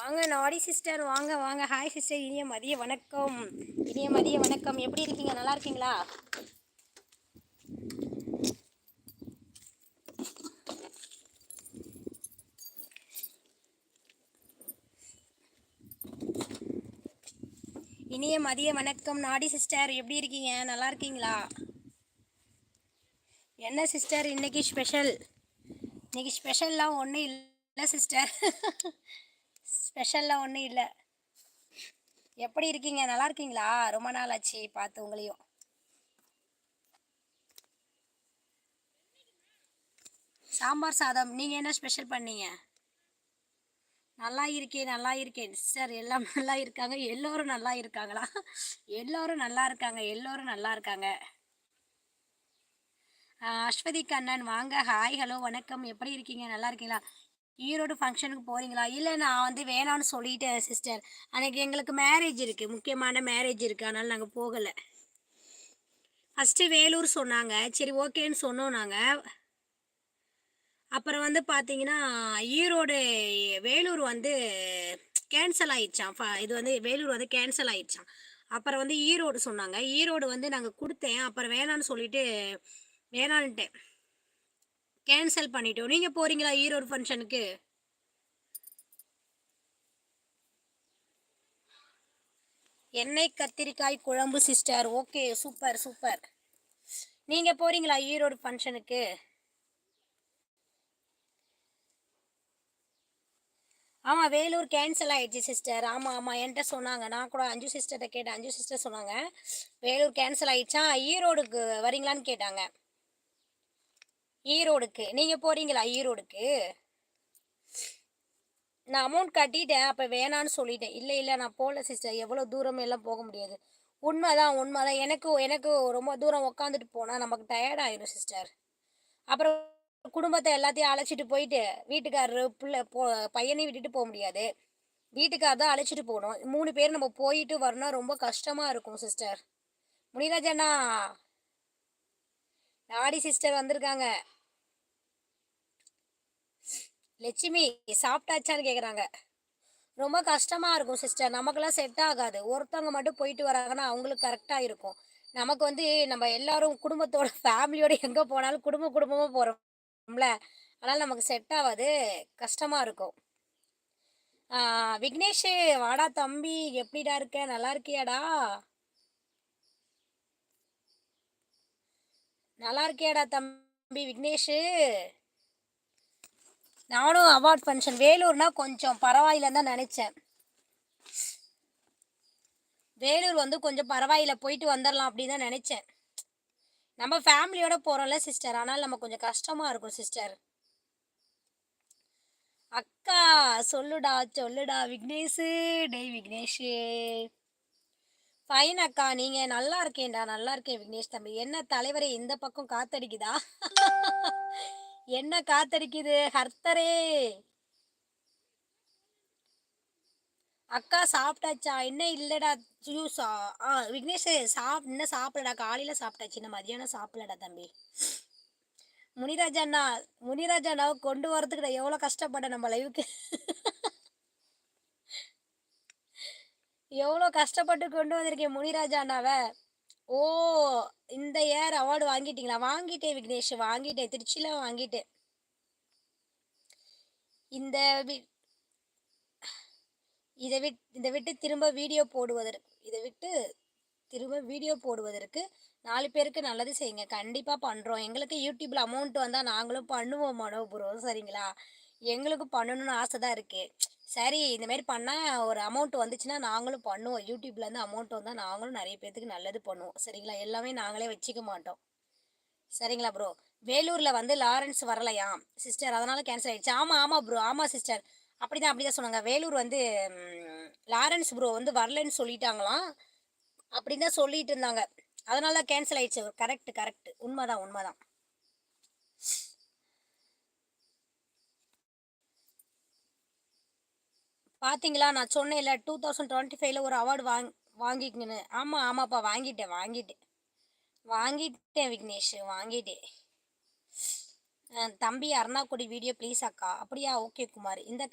வாங்க நாடி சிஸ்டர் வாங்க வாங்க. ஹாய் சிஸ்டர் இனிய மதிய வணக்கம். இனிய மதிய வணக்கம். எப்படி இருக்கீங்க? நல்லா இருக்கீங்களா? இனிய மதிய வணக்கம். நாடி சிஸ்டர் எப்படி இருக்கீங்க? நல்லா இருக்கீங்களா? என்ன சிஸ்டர் இன்னைக்கு ஸ்பெஷல் இன்னைக்கு ஸ்பெஷல்லாம் ஒன்றும் இல்லை சிஸ்டர் ஸ்பெஷல்லாம் ஒன்றும் இல்லை. எப்படி இருக்கீங்க? நல்லா இருக்கீங்களா? ரொம்ப நாள் ஆச்சு பார்த்து உங்களையும். சாம்பார் சாதம். நீங்கள் என்ன ஸ்பெஷல் பண்ணீங்க? நல்லா இருக்கேன் நல்லா இருக்கேன். சார் எல்லாம் நல்லா இருக்காங்க. எல்லோரும் நல்லா இருக்காங்களா? எல்லோரும் நல்லா இருக்காங்க. எல்லோரும் நல்லா இருக்காங்க. அஸ்வதி கண்ணன் வாங்க. ஹாய் ஹலோ வணக்கம். எப்படி இருக்கீங்க? நல்லா இருக்கீங்களா? ஈரோடு ஃபங்க்ஷனுக்கு போகிறீங்களா இல்லை நான் வந்து வேணான்னு சொல்லிட்டேன் சிஸ்டர் அன்றைக்கி எங்களுக்கு மேரேஜ் இருக்குது முக்கியமான மேரேஜ் இருக்குது அதனால் நாங்கள் போகலை. ஃபஸ்ட்டு வேலூர் சொன்னாங்க. சரி ஓகேன்னு சொன்னோம் நாங்கள் அப்புறம் வந்து பார்த்தீங்கன்னா ஈரோடு வேலூர் வந்து கேன்சல் ஆயிடுச்சான் இது வந்து வேலூர் வந்து கேன்சல் ஆயிடுச்சான் அப்புறம் வந்து ஈரோடு சொன்னாங்க. ஈரோடு வந்து நாங்கள் கொடுத்தேன். அப்புறம் வேணான்னு சொல்லிட்டு வேணான்ட்டேன் கேன்சல் பண்ணிட்டோம். நீங்கள் போகிறீங்களா ஈரோடு ஃபங்க்ஷனுக்கு எண்ணெய் கத்திரிக்காய் குழம்பு சிஸ்டர் ஓகே சூப்பர் சூப்பர் நீங்கள் போகிறீங்களா ஈரோடு ஃபங்க்ஷனுக்கு ஆமாம் வேலூர் கேன்சல் ஆகிடுச்சு சிஸ்டர் ஆமாம் ஆமாம் என்கிட்ட சொன்னாங்க. நான் கூட அஞ்சு சிஸ்டர்கிட்ட கேட்டேன். அஞ்சு சிஸ்டர் சொன்னாங்க. வேலூர் கேன்சல் ஆகிடுச்சா ஈரோடுக்கு வரீங்களான்னு கேட்டாங்க. ஈரோடுக்கு. நீங்கள் போகிறீங்களா ஈரோடுக்கு? நான் அமௌண்ட் கட்டிட்டேன். அப்போ வேணான்னு சொல்லிட்டேன். இல்லை இல்லை நான் போகல சிஸ்டர் எவ்வளோ தூரம் எல்லாம் போக முடியாது. உண்மை தான் உண்மை தான் எனக்கு எனக்கு ரொம்ப தூரம் உக்காந்துட்டு போனால் நமக்கு டயர்ட் ஆயிடும் சிஸ்டர் அப்புறம் குடும்பத்தை எல்லாத்தையும் அழைச்சிட்டு போயிட்டு வீட்டுக்காரரு பிள்ளை போ பையனையும் விட்டுட்டு போக முடியாது. வீட்டுக்கார் தான் அழைச்சிட்டு போகணும். மூணு பேர் நம்ம போயிட்டு வரணும் ரொம்ப கஷ்டமாக இருக்கும் சிஸ்டர் முனிராஜண்ணா நாடி சிஸ்டர் வந்திருக்காங்க. லட்சுமி சாப்பிட்டாச்சான்னு கேட்குறாங்க ரொம்ப கஷ்டமாக இருக்கும் சிஸ்டர் நமக்கெல்லாம் செட் ஆகாது. ஒருத்தவங்க மட்டும் போயிட்டு வராங்கன்னா அவங்களுக்கு கரெக்டாக இருக்கும். நமக்கு வந்து நம்ம எல்லாரும் குடும்பத்தோட ஃபேமிலியோட எங்கே போனாலும் குடும்ப குடும்பமாக போகிறோம்ல அதனால் நமக்கு செட் ஆகாது கஷ்டமாக இருக்கும். விக்னேஷ் வாடா தம்பி. எப்படிடா இருக்க? நல்லா இருக்கியாடா? நல்லா இருக்கியாடா தம்பி விக்னேஷு? நானும் அவார்ட் ஃபங்க்ஷன். வேலூர்னா கொஞ்சம் பரவாயில்லன்னு தான் நினச்சேன். வேலூர் வந்து கொஞ்சம் பரவாயில்ல போயிட்டு வந்துடலாம் அப்படின்னு தான் நினச்சேன். நம்ம ஃபேமிலியோட போகிறோம்ல சிஸ்டர் ஆனால் நம்ம கொஞ்சம் கஷ்டமாக இருக்கும் சிஸ்டர் அக்கா சொல்லுடா சொல்லுடா விக்னேஷு டெய் விக்னேஷு. ஃபைன் அக்கா நீங்கள் நல்லா இருக்கேன்டா நல்லா இருக்கேன் விக்னேஷ் தம்பி. என்ன தலைவரை இந்த பக்கம் காத்தடிக்குதா? என்ன காத்தடிக்குது? ஹர்த்தரே. அக்கா சாப்பிட்டாச்சா? என்ன இல்லைடா ஜூஸா? ஆ விக்னேஷ் சாப் இன்னும் சாப்பிடடா காலையில் சாப்பிட்டாச்சு இன்னும் மதியானம் சாப்பிடலடா தம்பி. முனிராஜா அண்ணா முனிராஜா அண்ணாவை கொண்டு வரதுக்கு நான் எவ்வளோ கஷ்டப்பட்டேன் நம்ம லைவுக்கு எவ்வளோ கஷ்டப்பட்டு கொண்டு வந்திருக்கேன் முனிராஜா அண்ணாவை ஓ இந்த இயர் அவார்டு வாங்கிட்டீங்களா? வாங்கிட்டேன் விக்னேஷ் வாங்கிட்டேன் திருச்சியில் வாங்கிட்டேன் இந்த இதை விட் இதை விட்டு திரும்ப வீடியோ போடுவதற்கு இதை விட்டு திரும்ப வீடியோ போடுவதற்கு நாலு பேருக்கு நல்லது செய்யுங்க. கண்டிப்பாக பண்ணுறோம் எங்களுக்கு யூடியூப்பில் அமௌண்ட் வந்தால் நாங்களும் பண்ணுவோம் மனோ ப்ரோ சரிங்களா? எங்களுக்கு பண்ணணும்னு ஆசை தான் இருக்குது சரி இந்தமாரி பண்ணால் ஒரு அமௌண்ட் வந்துச்சுன்னா நாங்களும் பண்ணுவோம். யூடியூப்லேருந்து அமௌண்ட் வந்தால் நாங்களும் நிறைய பேர்த்துக்கு நல்லது பண்ணுவோம். சரிங்களா? எல்லாமே நாங்களே வச்சுக்க மாட்டோம். சரிங்களா ப்ரோ வேலூரில் வந்து லாரன்ஸ் வரலையா? சிஸ்டர் அதனால் கேன்சல் ஆகிடுச்சு ஆமாம் ஆமாம் ப்ரோ ஆமாம் சிஸ்டர் அப்படி தான் அப்படி தான் சொன்னாங்க. வேலூர் வந்து லாரன்ஸ் ப்ரோ வந்து வரலன்னு சொல்லிட்டாங்களாம். அப்படின்னு தான் சொல்லிட்டு இருந்தாங்க. அதனால தான் கேன்சல் ஆயிடுச்சு. கரெக்ட் கரெக்ட் உண்மைதான் உண்மைதான். பார்த்தீங்களா நான் சொன்னேன்ல டூ தௌசண்ட் டுவெண்ட்டி ஃபைவ்ல ஒரு அவார்டு வாங் வாங்கிக்கணுன்னு ஆமாம் ஆமாப்பா வாங்கிட்டேன் வாங்கிட்டேன். வாங்கிட்டேன் விக்னேஷ் வாங்கிட்டேன் தம்பி அருணாக்குடி வீடியோ ப்ளீஸ் அக்கா. அப்படியா? ஓகே குமார். இந்த